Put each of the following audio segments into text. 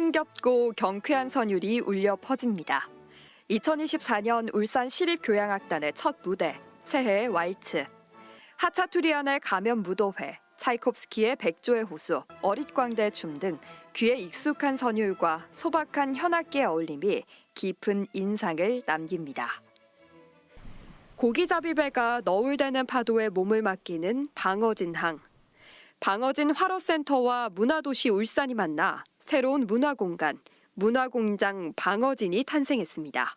흥겹고 경쾌한 선율이 울려 퍼집니다. 2024년 울산 시립교향악단의 첫 무대 새해의 왈츠 하차투리안의 가면 무도회 차이콥스키의 백조의 호수 어릿광대 춤 등 귀에 익숙한 선율과 소박한 현악기의 어울림이 깊은 인상을 남깁니다. 고기잡이배가 너울대는 파도에 몸을 맡기는 방어진항. 방어진 화로센터와 문화도시 울산이 만나 새로운 문화공간, 문화공장 방어진이 탄생했습니다.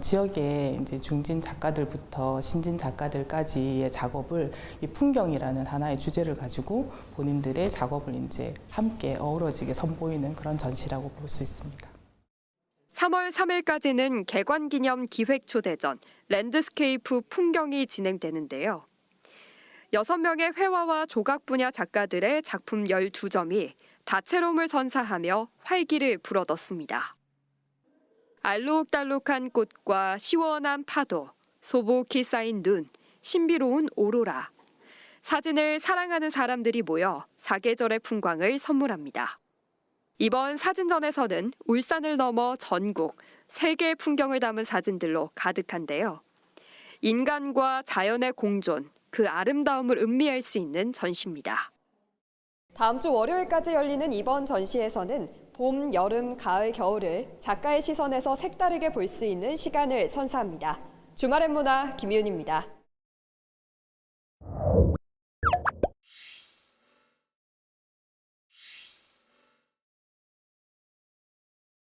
지역의 이제 중진 작가들부터 신진 작가들까지의 작업을 이 풍경이라는 하나의 주제를 가지고 본인들의 작업을 이제 함께 어우러지게 선보이는 그런 전시라고 볼 수 있습니다. 3월 3일까지는 개관기념 기획 초대전 랜드스케이프 풍경이 진행되는데요. 6명의 회화와 조각 분야 작가들의 작품 12점이 다채로움을 선사하며 활기를 불어넣습니다. 알록달록한 꽃과 시원한 파도, 소복히 쌓인 눈, 신비로운 오로라. 사진을 사랑하는 사람들이 모여 사계절의 풍광을 선물합니다. 이번 사진전에서는 울산을 넘어 전국, 세계의 풍경을 담은 사진들로 가득한데요. 인간과 자연의 공존, 그 아름다움을 음미할 수 있는 전시입니다. 다음 주 월요일까지 열리는 이번 전시에서는 봄, 여름, 가을, 겨울을 작가의 시선에서 색다르게 볼 수 있는 시간을 선사합니다. 주말의 문화 김윤입니다.